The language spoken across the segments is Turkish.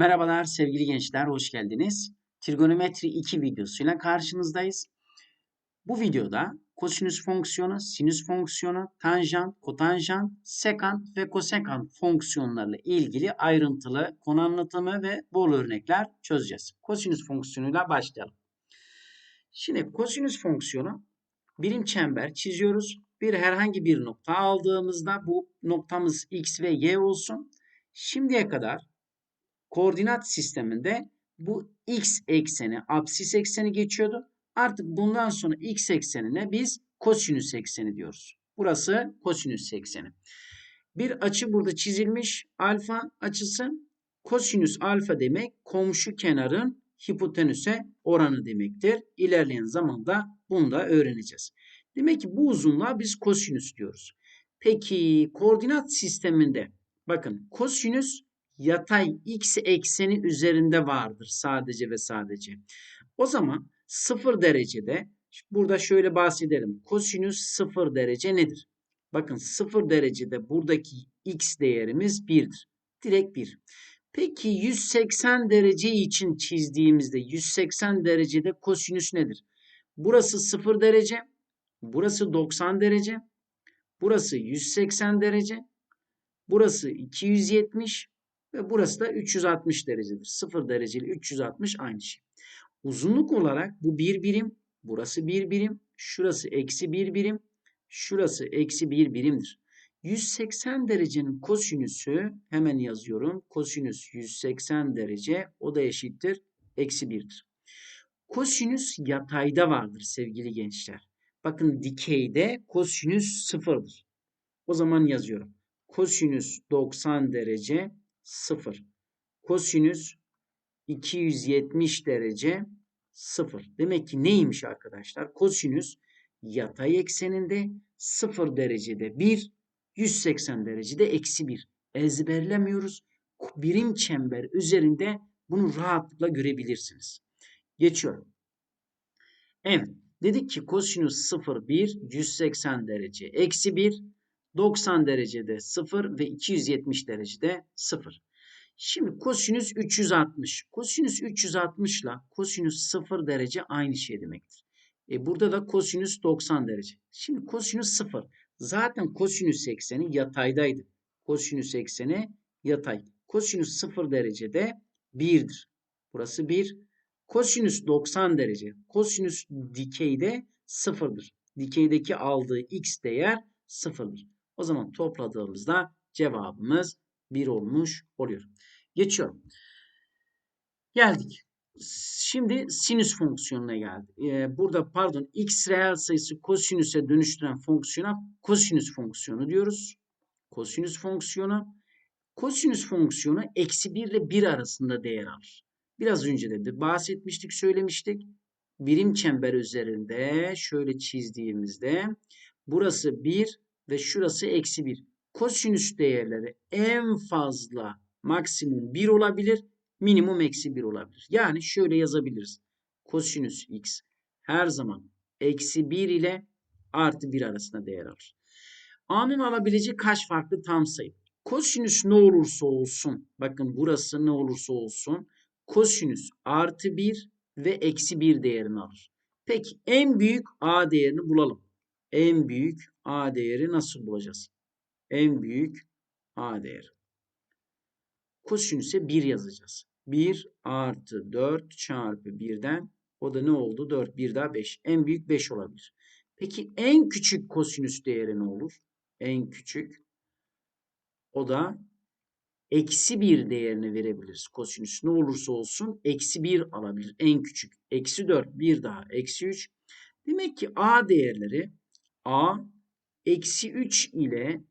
Merhabalar sevgili gençler, hoş geldiniz. Trigonometri 2 videosuyla karşınızdayız. Bu videoda kosinüs fonksiyonu, sinüs fonksiyonu, tanjant, kotanjant, sekant ve kosekant fonksiyonlarla ilgili ayrıntılı konu anlatımı ve bol örnekler çözeceğiz. Kosinüs fonksiyonuyla başlayalım. Şimdi kosinüs fonksiyonu birim çember çiziyoruz. Bir herhangi bir nokta aldığımızda bu noktamız x ve y olsun. Şimdiye kadar koordinat sisteminde bu x ekseni, absis ekseni geçiyordu. Artık bundan sonra x eksenine biz kosinüs ekseni diyoruz. Burası kosinüs ekseni. Bir açı burada çizilmiş. Alfa açısı. Kosinüs alfa demek komşu kenarın hipotenüse oranı demektir. İlerleyen zamanda bunu da öğreneceğiz. Demek ki bu uzunluğa biz kosinüs diyoruz. Peki koordinat sisteminde bakın kosinüs yatay x ekseni üzerinde vardır sadece ve sadece. O zaman 0 derecede burada şöyle bahsedelim. Kosinüs 0 derece nedir? Bakın 0 derecede buradaki x değerimiz 1'dir. Direkt 1. Peki 180 derece için çizdiğimizde 180 derecede kosinüs nedir? Burası 0 derece, burası 90 derece, burası 180 derece, burası 270, ve burası da 360 derecedir. 0 dereceli 360 aynı şey. Uzunluk olarak bu bir birim. Burası bir birim. Şurası eksi bir birim. Şurası eksi bir birimdir. 180 derecenin kosinüsü hemen yazıyorum. Kosinüs 180 derece o da eşittir. Eksi 1'dir. Kosinüs yatayda vardır sevgili gençler. Bakın dikeyde kosinüs sıfırdır. O zaman yazıyorum. Kosinüs 90 derece 0. Kosinüs 270 derece 0. Demek ki neymiş arkadaşlar? Kosinüs yatay ekseninde 0 derecede 1, 180 derecede eksi 1. Ezberlemiyoruz. Birim çember üzerinde bunu rahatlıkla görebilirsiniz. Geçiyorum. Evet. Dedik ki kosinüs 0, 1, 180 derece eksi 1, 90 derecede 0 ve 270 derecede 0. Şimdi kosinüs 360. Kosinüs 360 ile kosinüs 0 derece aynı şey demektir. E burada da kosinüs 90 derece. Şimdi kosinüs 0. Zaten kosinüs ekseni yataydaydı. Kosinüs ekseni yatay. Kosinüs 0 derecede 1'dir. Burası 1. Kosinüs 90 derece. Kosinüs dikeyde 0'dır. Dikeydeki aldığı x değer 0'dır. O zaman topladığımızda cevabımız 1 olmuş oluyor. Geçiyorum. Geldik. Şimdi sinüs fonksiyonuna geldi. Ee, burada pardon x reel sayısı kosinüse dönüştüren fonksiyona kosinüs fonksiyonu diyoruz. Kosinüs fonksiyonu. Kosinüs fonksiyonu eksi 1 ile 1 arasında değer alır. Biraz önce de bahsetmiştik, söylemiştik. Birim çember üzerinde şöyle çizdiğimizde burası 1 ve şurası eksi 1. Kosinüs değerleri en fazla maksimum 1 olabilir, minimum eksi 1 olabilir. Yani şöyle yazabiliriz. Kosinüs x her zaman eksi 1 ile artı 1 arasında değer alır. A'nın alabileceği kaç farklı tam sayı? Kosinüs ne olursa olsun, bakın burası ne olursa olsun, kosinüs artı 1 ve eksi 1 değerini alır. Peki en büyük A değerini bulalım. En büyük A değeri nasıl bulacağız? En büyük A değeri. Kosinüse 1 yazacağız. 1 artı 4 çarpı 1'den o da ne oldu? 4, 1 daha 5. En büyük 5 olabilir. Peki en küçük kosinüs değeri ne olur? En küçük. O da eksi 1 değerini verebiliriz. Kosinüs ne olursa olsun eksi 1 alabilir. En küçük. Eksi 4, 1 daha eksi 3. Demek ki A değerleri A eksi 3 ile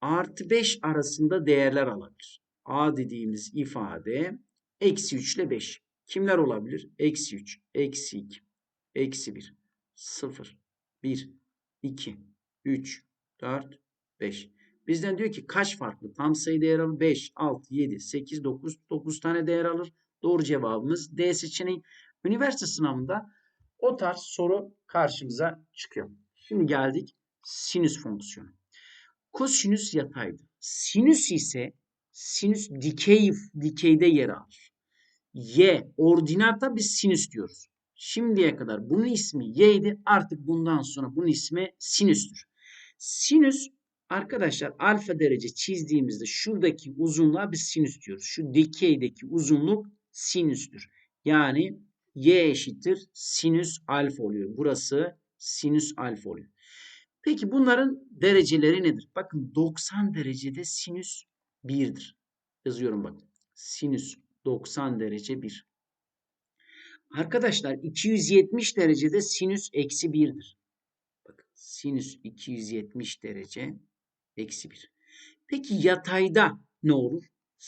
artı 5 arasında değerler alabilir. A dediğimiz ifade eksi 3 ile 5. Kimler olabilir? Eksi 3, eksi 2, eksi 1, 0, 1, 2, 3, 4, 5. Bizden diyor ki kaç farklı tam sayı değer alır? 5, 6, 7, 8, 9, 9 tane değer alır. Doğru cevabımız D seçeneği. Üniversite sınavında o tarz soru karşımıza çıkıyor. Şimdi geldik sinüs fonksiyonu. Kosinüs yataydı. Sinüs ise sinüs dikey dikeyde yer alır. Y ordinata biz sinüs diyoruz. Şimdiye kadar bunun ismi y'ydi. Artık bundan sonra bunun ismi sinüstür. Sinüs arkadaşlar alfa derece çizdiğimizde şuradaki uzunluğa biz sinüs diyoruz. Şu dikeydeki uzunluk sinüstür. Yani y eşittir sinüs alfa oluyor. Burası sinüs alfa oluyor. Peki bunların dereceleri nedir? Bakın 90 derecede sinüs 1'dir. Yazıyorum bakın. Sinüs 90 derece 1. Arkadaşlar 270 derecede sinüs eksi 1'dir. Bakın sinüs 270 derece eksi 1. Peki yatayda ne olur?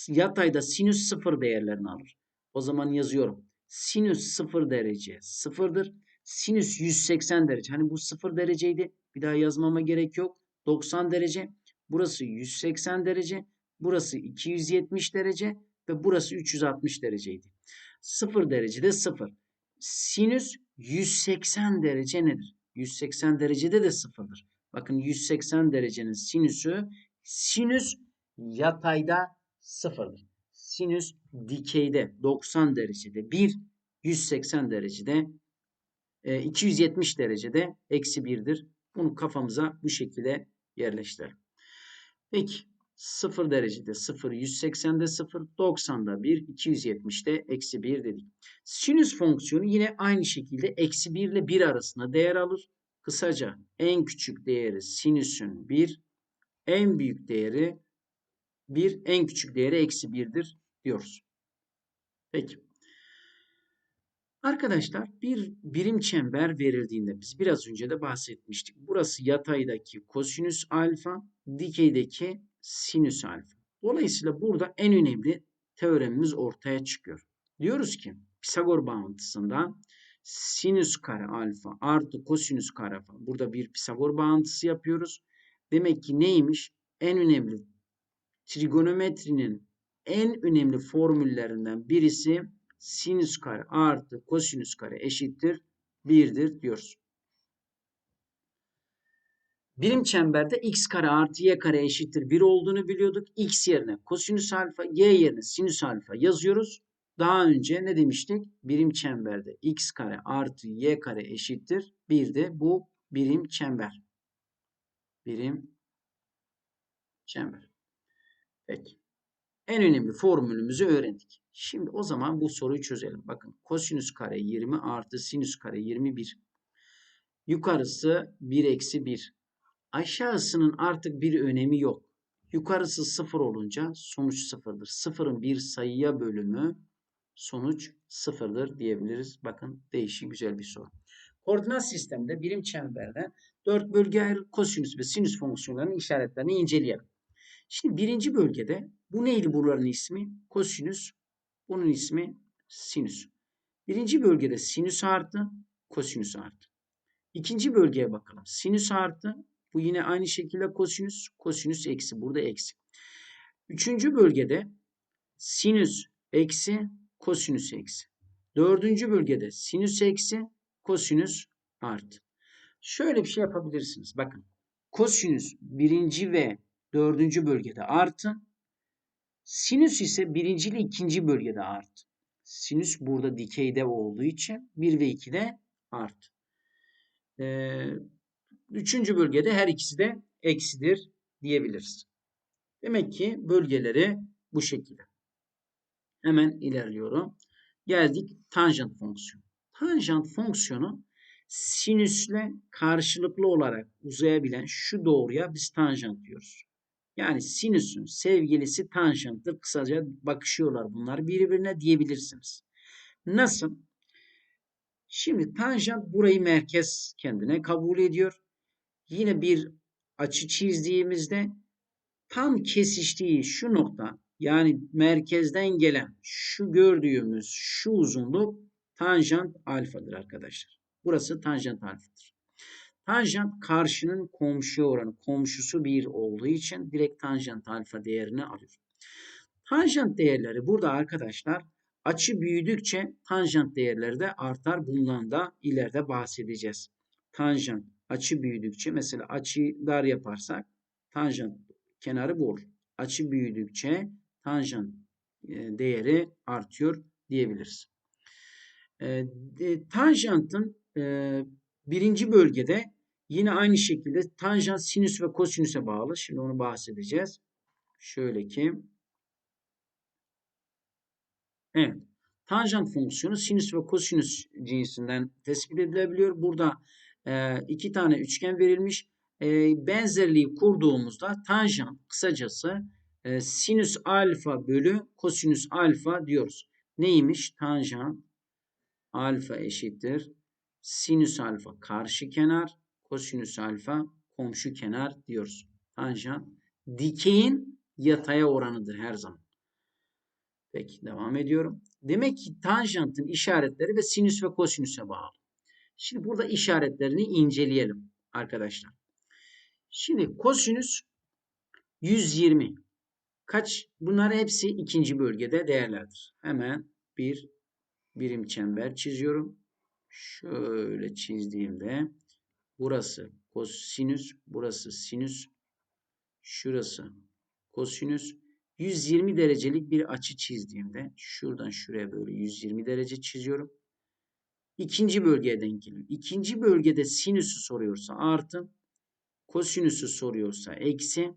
Yatayda sinüs 0 değerlerini alır. O zaman yazıyorum. Sinüs 0 derece 0'dır. Sinüs 180 derece. Hani bu 0 dereceydi. Bir daha yazmama gerek yok. 90 derece. Burası 180 derece. Burası 270 derece. Ve burası 360 dereceydi. 0 derecede 0. Sinüs 180 derece nedir? 180 derecede de 0'dır. Bakın 180 derecenin sinüsü sinüs yatayda 0'dır. Sinüs dikeyde 90 derecede 1, 180 derecede 270 derecede eksi 1'dir. Bunu kafamıza bu şekilde yerleştirelim. Peki 0 derecede 0, 180'de 0, 90'da 1, 270'de eksi 1 dedik. Sinüs fonksiyonu yine aynı şekilde eksi 1 ile 1 arasında değer alır. Kısaca en küçük değeri sinüsün 1, en büyük değeri 1, en küçük değeri eksi 1'dir diyoruz. Peki. Arkadaşlar bir birim çember verildiğinde biz biraz önce de bahsetmiştik. Burası yataydaki kosinüs alfa, dikeydeki sinüs alfa. Dolayısıyla burada en önemli teoremimiz ortaya çıkıyor. Diyoruz ki Pisagor bağıntısında sinüs kare alfa artı kosinüs kare alfa. Burada bir Pisagor bağıntısı yapıyoruz. Demek ki neymiş? En önemli trigonometrinin en önemli formüllerinden birisi sinüs kare artı kosinüs kare eşittir 1'dir diyoruz. Birim çemberde x kare artı y kare eşittir 1 olduğunu biliyorduk. x yerine kosinüs alfa, y yerine sinüs alfa yazıyoruz. Daha önce ne demiştik? Birim çemberde x kare artı y kare eşittir 1'de bu birim çember. Birim çember. Peki. En önemli formülümüzü öğrendik. Şimdi o zaman bu soruyu çözelim. Bakın kosinüs kare 20 artı sinüs kare 21. Yukarısı 1 eksi 1. Aşağısının artık bir önemi yok. Yukarısı 0 olunca sonuç 0'dır. Sıfırın bir sayıya bölümü sonuç 0'dır diyebiliriz. Bakın değişik güzel bir soru. Koordinat sistemde birim çemberde 4 bölge ayrı kosinüs ve sinüs fonksiyonlarının işaretlerini inceleyelim. Şimdi birinci bölgede bu neydi buraların ismi? Kosinüs. Bunun ismi sinüs. Birinci bölgede sinüs artı, kosinüs artı. İkinci bölgeye bakalım. Sinüs artı, bu yine aynı şekilde kosinüs, kosinüs eksi. Burada eksi. Üçüncü bölgede sinüs eksi, kosinüs eksi. Dördüncü bölgede sinüs eksi, kosinüs artı. Şöyle bir şey yapabilirsiniz. Bakın. Kosinüs birinci ve dördüncü bölgede artı. Sinüs ise birinci ile ikinci bölgede artı. Sinüs burada dikeyde olduğu için 1 ve 2'de artı. Ee, üçüncü bölgede her ikisi de eksidir diyebiliriz. Demek ki bölgeleri bu şekilde. Hemen ilerliyorum. Geldik tanjant fonksiyonu. Tanjant fonksiyonu sinüsle karşılıklı olarak uzayabilen şu doğruya biz tanjant diyoruz. Yani sinüsün sevgilisi tanjanttır. Kısaca bakışıyorlar bunlar birbirine diyebilirsiniz. Nasıl? Şimdi tanjant burayı merkez kendine kabul ediyor. Yine bir açı çizdiğimizde tam kesiştiği şu nokta yani merkezden gelen şu gördüğümüz şu uzunluk tanjant alfadır arkadaşlar. Burası tanjant alfadır. Tanjant karşının komşu oranı. Komşusu 1 olduğu için direkt tanjant alfa değerini alıyor. Tanjant değerleri burada arkadaşlar açı büyüdükçe tanjant değerleri de artar. Bundan da ileride bahsedeceğiz. Tanjant açı büyüdükçe mesela açıyı dar yaparsak tanjant kenarı bu olur. Açı büyüdükçe tanjant e, değeri artıyor diyebiliriz. E, tanjantın e, birinci bölgede yine aynı şekilde tanjant sinüs ve kosinüse bağlı. Şimdi onu bahsedeceğiz. Şöyle ki Evet. Tanjant fonksiyonu sinüs ve kosinüs cinsinden tespit edilebiliyor. Burada e, iki tane üçgen verilmiş. E, benzerliği kurduğumuzda tanjant kısacası e, sinüs alfa bölü kosinüs alfa diyoruz. Neymiş? Tanjant alfa eşittir. Sinüs alfa karşı kenar, kosinüs alfa komşu kenar diyoruz. Tanjant dikeyin yataya oranıdır her zaman. Peki devam ediyorum. Demek ki tanjantın işaretleri ve sinüs ve kosinüse bağlı. Şimdi burada işaretlerini inceleyelim arkadaşlar. Şimdi kosinüs 120. Kaç? Bunlar hepsi ikinci bölgede değerlerdir. Hemen bir birim çember çiziyorum. Şöyle çizdiğimde burası kosinüs, burası sinüs, şurası kosinüs, 120 derecelik bir açı çizdiğimde şuradan şuraya böyle 120 derece çiziyorum. İkinci bölgeye denk geliyor. İkinci bölgede sinüsü soruyorsa artı, kosinüsü soruyorsa eksi,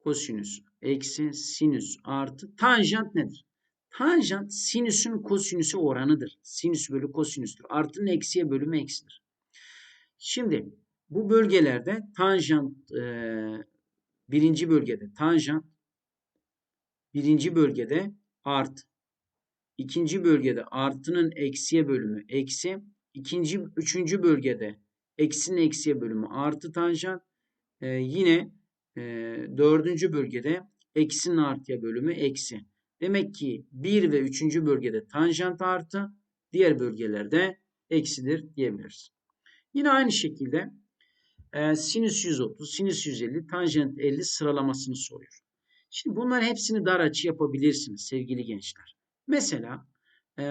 kosinüs eksi, sinüs artı. Tanjant nedir? Tanjant sinüsün kosinüsü oranıdır. Sinüs bölü kosinüstür. Artının eksiye bölümü eksidir. Şimdi bu bölgelerde tanjant e, birinci bölgede tanjant birinci bölgede art. ikinci bölgede artının eksiye bölümü eksi. ikinci, üçüncü bölgede eksinin eksiye bölümü artı tanjant. Ee, yine e, dördüncü bölgede eksinin artıya bölümü eksi. Demek ki bir ve üçüncü bölgede tanjant artı, diğer bölgelerde eksidir diyebiliriz. Yine aynı şekilde e, sinüs 130, sinüs 150, tanjant 50 sıralamasını soruyor. Şimdi bunların hepsini dar açı yapabilirsiniz sevgili gençler. Mesela e,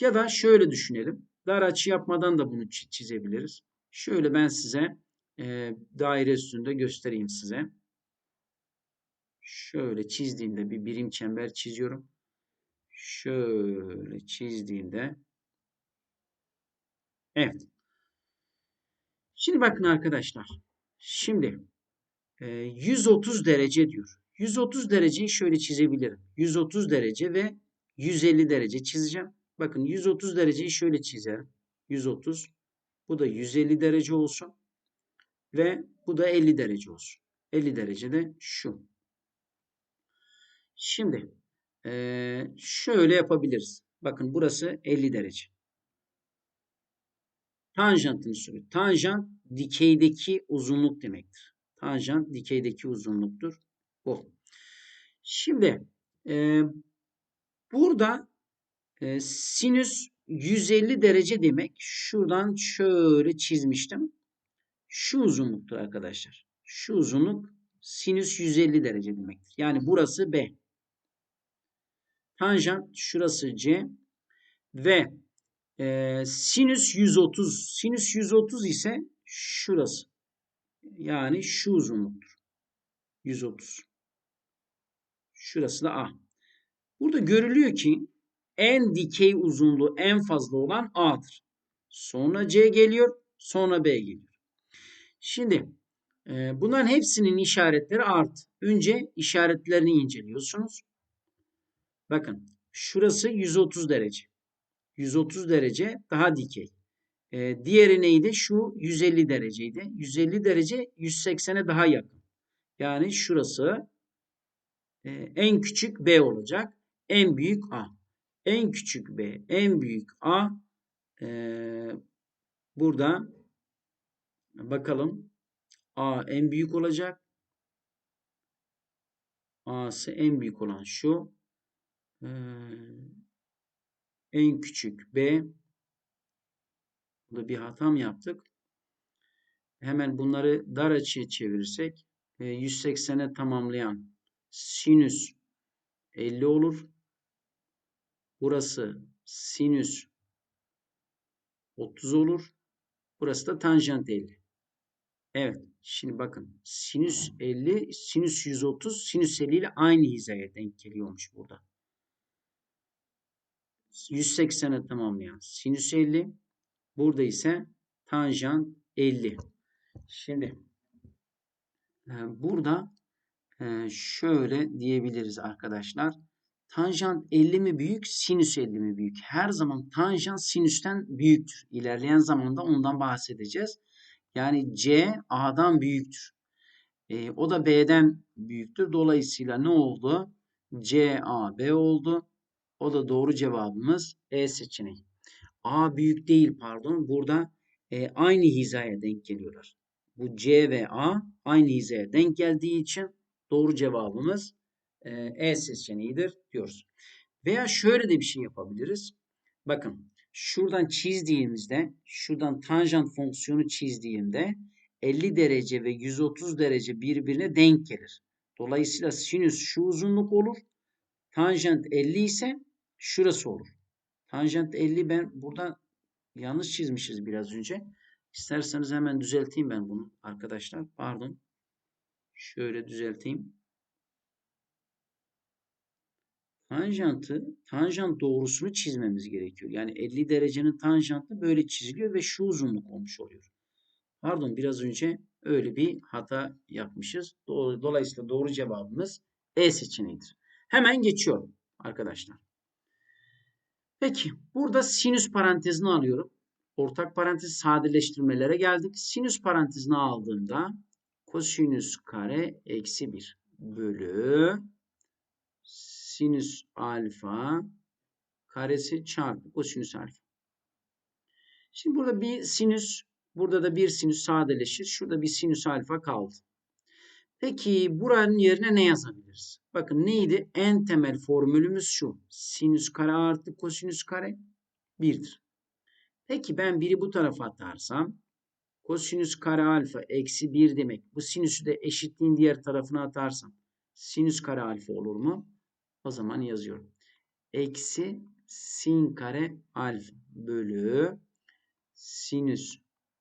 ya da şöyle düşünelim. Dar açı yapmadan da bunu çizebiliriz. Şöyle ben size e, daire üstünde göstereyim size. Şöyle çizdiğimde bir birim çember çiziyorum. Şöyle çizdiğimde Evet. Şimdi bakın arkadaşlar. Şimdi 130 derece diyor. 130 dereceyi şöyle çizebilirim. 130 derece ve 150 derece çizeceğim. Bakın 130 dereceyi şöyle çizerim. 130. Bu da 150 derece olsun. Ve bu da 50 derece olsun. 50 derece de şu. Şimdi ee, şöyle yapabiliriz. Bakın burası 50 derece. Tanjantını soruyor. Tanjant dikeydeki uzunluk demektir. Tanjant dikeydeki uzunluktur bu. Şimdi e, burada e, sinüs 150 derece demek. Şuradan şöyle çizmiştim. Şu uzunluktur arkadaşlar. Şu uzunluk sinüs 150 derece demektir. Yani burası B. Tanjant şurası C. Ve e, sinüs 130. Sinüs 130 ise şurası. Yani şu uzunluktur. 130. Şurası da A. Burada görülüyor ki en dikey uzunluğu en fazla olan A'dır. Sonra C geliyor, sonra B geliyor. Şimdi e, bunların hepsinin işaretleri art. Önce işaretlerini inceliyorsunuz. Bakın şurası 130 derece. 130 derece daha dikey. E, diğeri neydi? Şu 150 dereceydi. 150 derece 180'e daha yakın. Yani şurası e, en küçük B olacak. En büyük A. En küçük B, en büyük A. E, burada bakalım. A en büyük olacak. A'sı en büyük olan şu. E, en küçük B. Burada bir hata mı yaptık? Hemen bunları dar açıya çevirirsek 180'e tamamlayan sinüs 50 olur. Burası sinüs 30 olur. Burası da tanjant 50. Evet. Şimdi bakın. Sinüs 50, sinüs 130, sinüs 50 ile aynı hizaya denk geliyormuş burada. 180'e tamamlayan sinüs 50. Burada ise tanjant 50. Şimdi e, burada e, şöyle diyebiliriz arkadaşlar. Tanjant 50 mi büyük, sinüs 50 mi büyük? Her zaman tanjant sinüsten büyüktür. İlerleyen zamanda ondan bahsedeceğiz. Yani C A'dan büyüktür. E, o da B'den büyüktür. Dolayısıyla ne oldu? C A B oldu. O da doğru cevabımız E seçeneği. A büyük değil pardon. Burada e, aynı hizaya denk geliyorlar. Bu C ve A aynı hizaya denk geldiği için doğru cevabımız e, E seçeneğidir diyoruz. Veya şöyle de bir şey yapabiliriz. Bakın şuradan çizdiğimizde şuradan tanjant fonksiyonu çizdiğimde 50 derece ve 130 derece birbirine denk gelir. Dolayısıyla sinüs şu uzunluk olur. Tanjant 50 ise şurası olur. Tanjant 50 ben burada yanlış çizmişiz biraz önce. İsterseniz hemen düzelteyim ben bunu arkadaşlar. Pardon. Şöyle düzelteyim. Tanjantı, tanjant doğrusunu çizmemiz gerekiyor. Yani 50 derecenin tanjantı böyle çiziliyor ve şu uzunluk olmuş oluyor. Pardon biraz önce öyle bir hata yapmışız. Dolayısıyla doğru cevabımız E seçeneğidir. Hemen geçiyorum arkadaşlar. Peki burada sinüs parantezini alıyorum. Ortak parantez sadeleştirmelere geldik. Sinüs parantezini aldığımda kosinüs kare eksi 1 bölü sinüs alfa karesi çarpı kosinüs alfa. Şimdi burada bir sinüs, burada da bir sinüs sadeleşir. Şurada bir sinüs alfa kaldı. Peki buranın yerine ne yazabiliriz? Bakın neydi? En temel formülümüz şu. Sinüs kare artı kosinüs kare 1'dir. Peki ben biri bu tarafa atarsam kosinüs kare alfa eksi 1 demek. Bu sinüsü de eşitliğin diğer tarafına atarsam sinüs kare alfa olur mu? O zaman yazıyorum. Eksi sin kare alfa bölü sinüs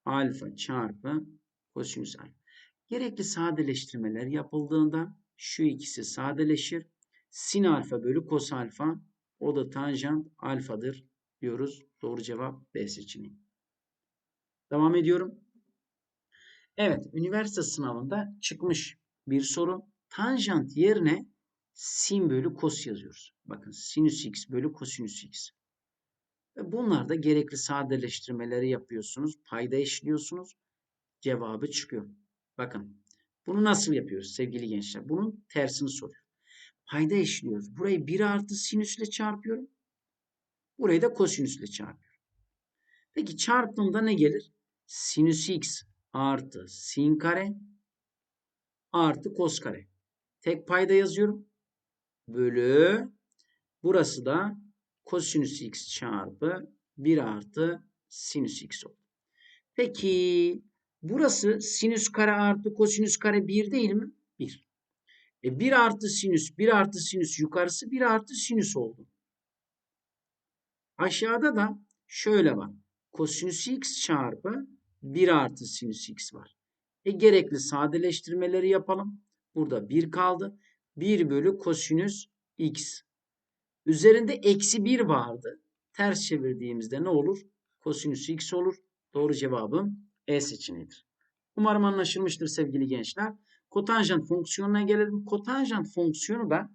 alfa çarpı kosinüs alfa. Gerekli sadeleştirmeler yapıldığında şu ikisi sadeleşir. Sin alfa bölü kos alfa o da tanjant alfadır diyoruz. Doğru cevap B seçeneği. Devam ediyorum. Evet, üniversite sınavında çıkmış bir soru. Tanjant yerine sin bölü kos yazıyoruz. Bakın sinüs x bölü kosinüs x. Bunlar da gerekli sadeleştirmeleri yapıyorsunuz. Payda eşliyorsunuz. Cevabı çıkıyor. Bakın bunu nasıl yapıyoruz sevgili gençler? Bunun tersini soruyor. Payda eşliyoruz. Burayı 1 artı sinüsle çarpıyorum. Burayı da kosinüsle çarpıyorum. Peki çarptığımda ne gelir? Sinüs x artı sin kare artı kos kare. Tek payda yazıyorum. Bölü burası da kosinüs x çarpı 1 artı sinüs x oldu. Peki burası sinüs kare artı kosinüs kare 1 değil mi? 1. E 1 artı sinüs 1 artı sinüs yukarısı 1 artı sinüs oldu. Aşağıda da şöyle var. Kosinüs x çarpı 1 artı sinüs x var. E gerekli sadeleştirmeleri yapalım. Burada 1 kaldı. 1 bölü kosinüs x. Üzerinde eksi 1 vardı. Ters çevirdiğimizde ne olur? Kosinüs x olur. Doğru cevabım E seçeneğidir. Umarım anlaşılmıştır sevgili gençler. Kotanjant fonksiyonuna gelelim. Kotanjant fonksiyonu da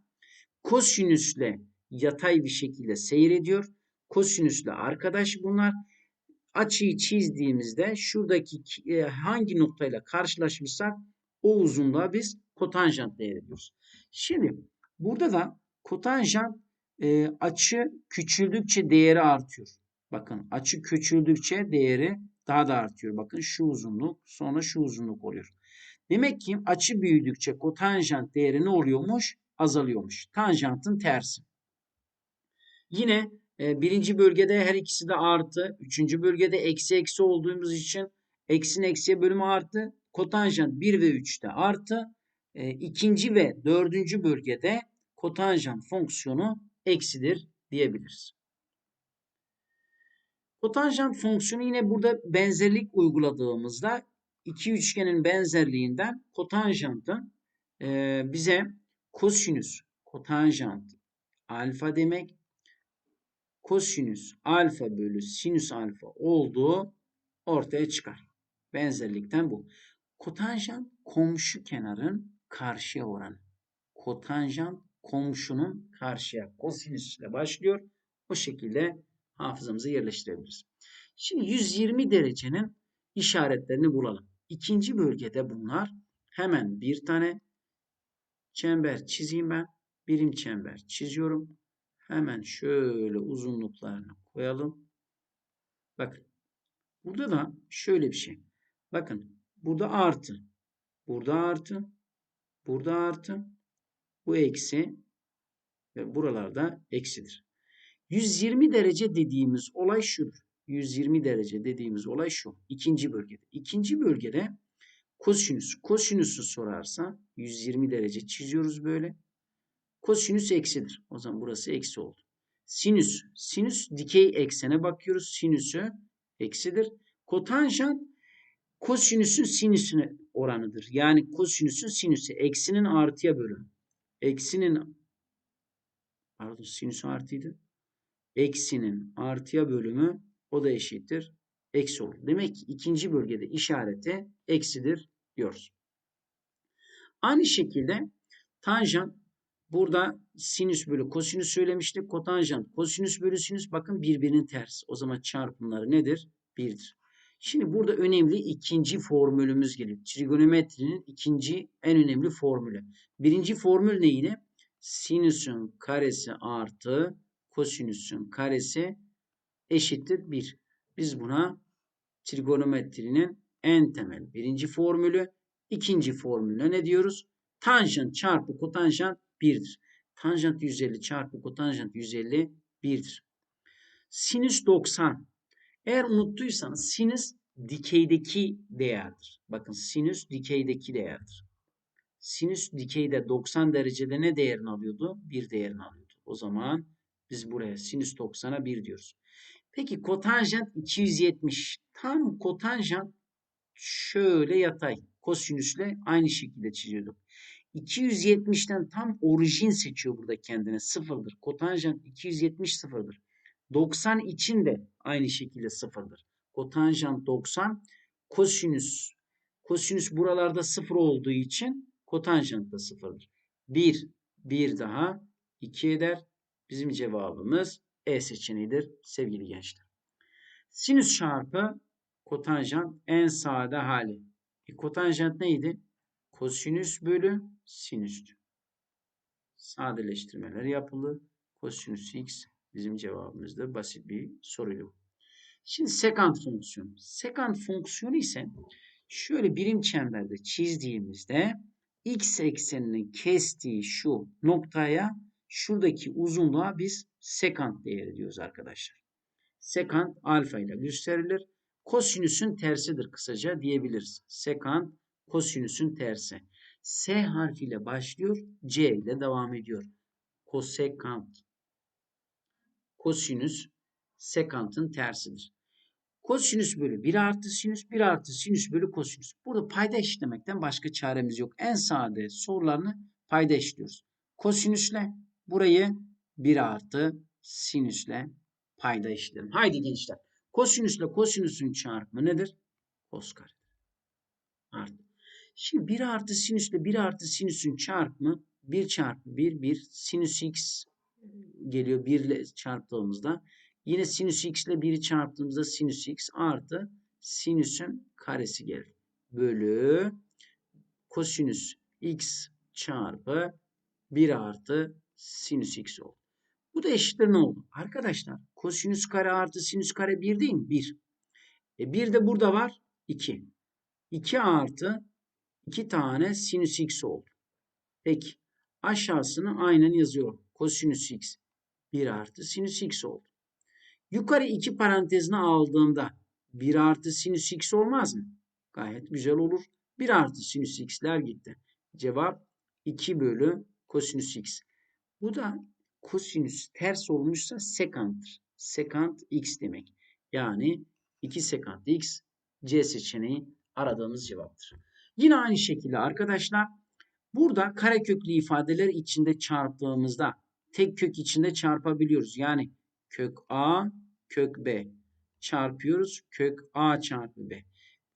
kosinüsle yatay bir şekilde seyrediyor. Kosinüsle arkadaş bunlar. Açıyı çizdiğimizde şuradaki e, hangi noktayla karşılaşmışsak o uzunluğa biz kotanjant değer ediyoruz. Şimdi burada da kotanjant e, açı küçüldükçe değeri artıyor. Bakın açı küçüldükçe değeri daha da artıyor. Bakın şu uzunluk sonra şu uzunluk oluyor. Demek ki açı büyüdükçe kotanjant değeri ne oluyormuş? Azalıyormuş. Tanjantın tersi. Yine e, birinci bölgede her ikisi de artı. Üçüncü bölgede eksi eksi olduğumuz için eksin eksiye bölümü artı. Kotanjant 1 ve 3'te artı. E, ikinci ve dördüncü bölgede kotanjant fonksiyonu eksidir diyebiliriz. Kotanjant fonksiyonu yine burada benzerlik uyguladığımızda iki üçgenin benzerliğinden kotanjantı e, bize kosinüs kotanjant alfa demek kosinüs alfa bölü sinüs alfa olduğu ortaya çıkar. Benzerlikten bu. Kotanjant komşu kenarın karşıya oranı. Kotanjant komşunun karşıya kosinüs ile başlıyor. O şekilde hafızamıza yerleştirebiliriz. Şimdi 120 derecenin işaretlerini bulalım. İkinci bölgede bunlar hemen bir tane çember çizeyim ben. Birim çember çiziyorum. Hemen şöyle uzunluklarını koyalım. Bakın. Burada da şöyle bir şey. Bakın. Burada artı. Burada artı. Burada artı. Bu eksi. Ve buralarda eksidir. 120 derece dediğimiz olay şudur. 120 derece dediğimiz olay şu. İkinci bölgede. İkinci bölgede kosinüs. Kosinüsü sorarsa 120 derece çiziyoruz böyle. Kosinüs eksidir. O zaman burası eksi oldu. Sinüs. Sinüs dikey eksene bakıyoruz. Sinüsü eksidir. Kotanjant kosinüsün sinüsüne oranıdır. Yani kosinüsün sinüsü eksinin artıya bölümü. Eksinin pardon sinüsü artıydı. Eksinin artıya bölümü o da eşittir. Eksi olur. Demek ki ikinci bölgede işareti eksidir diyoruz. Aynı şekilde tanjant burada sinüs bölü kosinüs söylemiştik. Kotanjant kosinüs bölü sinüs bakın birbirinin tersi. O zaman çarpımları nedir? Birdir. Şimdi burada önemli ikinci formülümüz geliyor. Trigonometrinin ikinci en önemli formülü. Birinci formül neydi? Sinüsün karesi artı kosinüsün karesi eşittir 1. Biz buna trigonometrinin en temel birinci formülü. ikinci formülüne ne diyoruz? Tanjant çarpı kotanjant 1'dir. Tanjant 150 çarpı kotanjant 150 1'dir. Sinüs 90. Eğer unuttuysanız sinüs dikeydeki değerdir. Bakın sinüs dikeydeki değerdir. Sinüs dikeyde 90 derecede ne değerini alıyordu? 1 değerini alıyordu. O zaman biz buraya sinüs 90'a 1 diyoruz. Peki kotanjant 270. Tam kotanjant şöyle yatay. Kosinüsle aynı şekilde çiziyorduk. 270'ten tam orijin seçiyor burada kendine. Sıfırdır. Kotanjant 270 sıfırdır. 90 için de aynı şekilde sıfırdır. Kotanjant 90. Kosinüs. Kosinüs buralarda sıfır olduğu için kotanjant da sıfırdır. 1. 1 daha 2 eder. Bizim cevabımız E seçeneğidir sevgili gençler. Sinüs çarpı kotanjant en sade hali. E, kotanjant neydi? Kosinüs bölü sinüstü. Sadeleştirmeler yapıldı. Kosinüs x bizim cevabımızda basit bir soruydu. Şimdi sekant fonksiyonu. Sekant fonksiyonu ise şöyle birim çemberde çizdiğimizde x ekseninin kestiği şu noktaya şuradaki uzunluğa biz sekant değeri diyoruz arkadaşlar. Sekant alfa ile gösterilir. Kosinüsün tersidir kısaca diyebiliriz. Sekant kosinüsün tersi. S harfiyle başlıyor, C ile devam ediyor. Kosekant. Kosinüs sekantın tersidir. Kosinüs bölü 1 artı sinüs, 1 artı sinüs bölü kosinüs. Burada payda eşitlemekten başka çaremiz yok. En sade sorularını payda eşitliyoruz. Kosinüsle burayı 1 artı sinüsle payda eşitleyelim. Haydi gençler. Kosinüsle kosinüsün çarpımı nedir? Kos kare. Artı. Şimdi 1 artı sinüsle 1 artı sinüsün çarpımı 1 çarpı 1 1 sinüs x geliyor 1 ile çarptığımızda. Yine sinüs x ile 1'i çarptığımızda sinüs x artı sinüsün karesi gelir. Bölü kosinüs x çarpı 1 artı sinüs x oldu. Bu da eşittir ne oldu? Arkadaşlar kosinüs kare artı sinüs kare 1 değil mi? 1. E 1 de burada var. 2. 2 artı 2 tane sinüs x oldu. Peki aşağısını aynen yazıyorum. Kosinüs x 1 artı sinüs x oldu. Yukarı iki parantezine aldığımda 1 artı sinüs x olmaz mı? Gayet güzel olur. 1 artı sinüs x'ler gitti. Cevap 2 bölü kosinüs x. Bu da kosinüs ters olmuşsa sekanttır. Sekant x demek. Yani 2 sekant x C seçeneği aradığımız cevaptır. Yine aynı şekilde arkadaşlar burada kareköklü ifadeler içinde çarptığımızda tek kök içinde çarpabiliyoruz. Yani kök A kök B çarpıyoruz. Kök A çarpı B.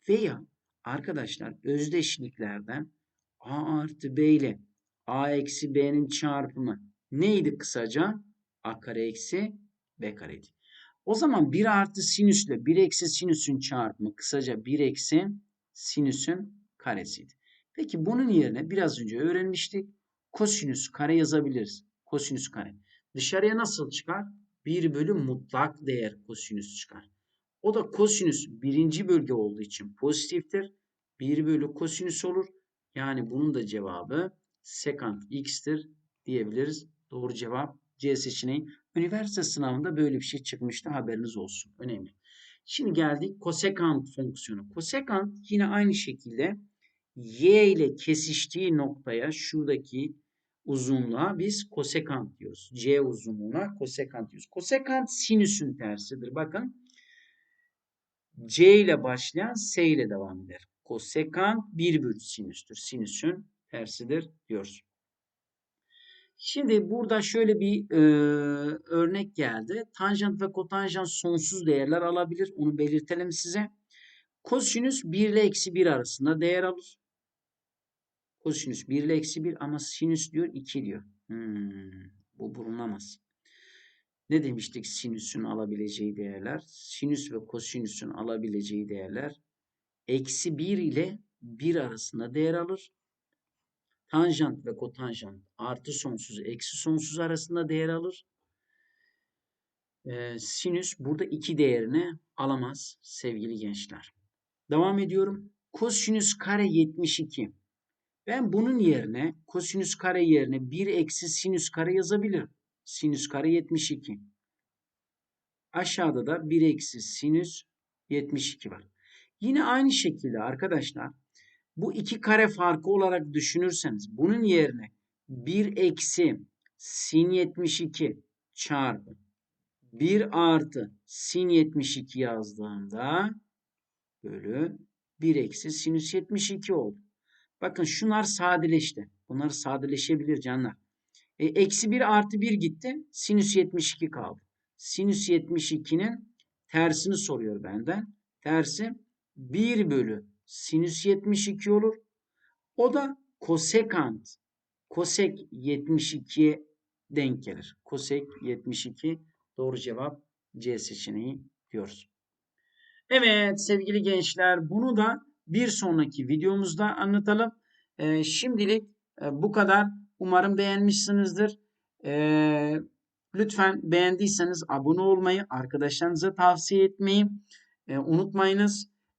Veya arkadaşlar özdeşliklerden A artı B ile A eksi B'nin çarpımı neydi kısaca? A kare eksi B kareydi. O zaman 1 artı sinüsle 1 eksi sinüsün çarpımı kısaca 1 eksi sinüsün karesiydi. Peki bunun yerine biraz önce öğrenmiştik. Kosinüs kare yazabiliriz. Kosinüs kare. Dışarıya nasıl çıkar? 1 bölü mutlak değer kosinüs çıkar. O da kosinüs birinci bölge olduğu için pozitiftir. 1 bölü kosinüs olur. Yani bunun da cevabı sekant x'tir diyebiliriz. Doğru cevap C seçeneği. Üniversite sınavında böyle bir şey çıkmıştı. Haberiniz olsun. Önemli. Şimdi geldik kosekant fonksiyonu. Kosekant yine aynı şekilde y ile kesiştiği noktaya şuradaki uzunluğa biz kosekant diyoruz. C uzunluğuna kosekant diyoruz. Kosekant sinüsün tersidir. Bakın C ile başlayan S ile devam eder. Kosekant 1 bölü sinüstür. Sinüsün tersidir diyoruz. Şimdi burada şöyle bir e, örnek geldi. Tanjant ve kotanjant sonsuz değerler alabilir. Onu belirtelim size. Kosinüs 1 ile eksi 1 arasında değer alır. Kosinüs 1 ile eksi 1 ama sinüs diyor 2 diyor. Hmm, bu bulunamaz. Ne demiştik sinüsün alabileceği değerler? Sinüs ve kosinüsün alabileceği değerler eksi 1 ile 1 arasında değer alır. Tanjant ve kotanjant artı sonsuz eksi sonsuz arasında değer alır. Ee, sinüs burada iki değerini alamaz sevgili gençler. Devam ediyorum. Kosinüs kare 72. Ben bunun yerine kosinüs kare yerine 1 eksi sinüs kare yazabilirim. Sinüs kare 72. Aşağıda da 1 eksi sinüs 72 var. Yine aynı şekilde arkadaşlar bu iki kare farkı olarak düşünürseniz bunun yerine 1 eksi sin 72 çarpı 1 artı sin 72 yazdığımda bölü 1 eksi sinüs 72 oldu. Bakın şunlar sadeleşti. Bunlar sadeleşebilir canlar. E, eksi 1 artı 1 gitti. Sinüs 72 kaldı. Sinüs 72'nin tersini soruyor benden. Tersi 1 bölü sinüs 72 olur. O da kosekant. Kosek 72'ye denk gelir. Kosek 72 doğru cevap C seçeneği diyoruz. Evet sevgili gençler bunu da bir sonraki videomuzda anlatalım. Ee, şimdilik e, bu kadar. Umarım beğenmişsinizdir. Ee, lütfen beğendiyseniz abone olmayı, arkadaşlarınıza tavsiye etmeyi e, unutmayınız.